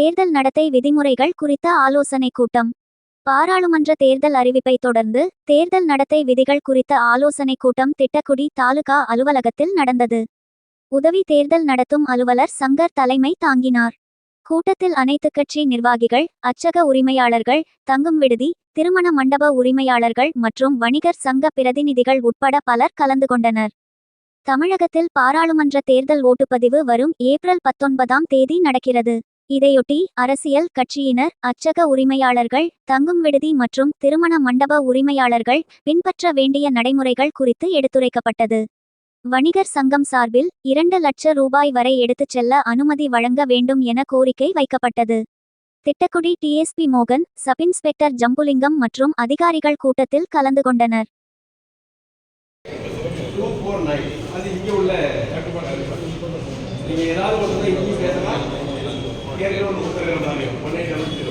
தேர்தல் நடத்தை விதிமுறைகள் குறித்த ஆலோசனைக் கூட்டம். பாராளுமன்ற தேர்தல் அறிவிப்பை தொடர்ந்து தேர்தல் நடத்தை விதிகள் குறித்த ஆலோசனைக் கூட்டம் திட்டக்குடி தாலுகா அலுவலகத்தில் நடந்தது. உதவி தேர்தல் நடத்தும் அலுவலர் சங்கர் தலைமை தாங்கினார். கூட்டத்தில் அனைத்துக் கட்சி நிர்வாகிகள் அச்சக உரிமையாளர்கள் தங்கும் விடுதி திருமண மண்டப உரிமையாளர்கள் மற்றும் வணிகர் சங்க பிரதிநிதிகள் உட்பட பலர் கலந்து கொண்டனர். தமிழகத்தில் பாராளுமன்ற தேர்தல் ஓட்டுப்பதிவு வரும் ஏப்ரல் பத்தொன்பதாம் தேதி நடக்கிறது. இதையொட்டி அரசியல் கட்சியினர் அச்சக உரிமையாளர்கள் தங்கும் விடுதி மற்றும் திருமண மண்டப உரிமையாளர்கள் பின்பற்ற வேண்டிய நடைமுறைகள் குறித்து எடுத்துரைக்கப்பட்டது. வணிகர் சங்கம் சார்பில் இரண்டு லட்ச ரூபாய் வரை எடுத்துச் செல்ல அனுமதி வழங்க வேண்டும் என கோரிக்கை வைக்கப்பட்டது. திட்டக்குடி டிஎஸ்பி மோகன் சப் இன்ஸ்பெக்டர் ஜம்புலிங்கம் மற்றும் அதிகாரிகள் கூட்டத்தில் கலந்து கொண்டனர். அது இங்கே உள்ள கட்டுப்பாடு. நீங்கள் ஏதாவது ஒன்று இங்கேயும் பேசலாம். ஏற்கனவே ஒன்று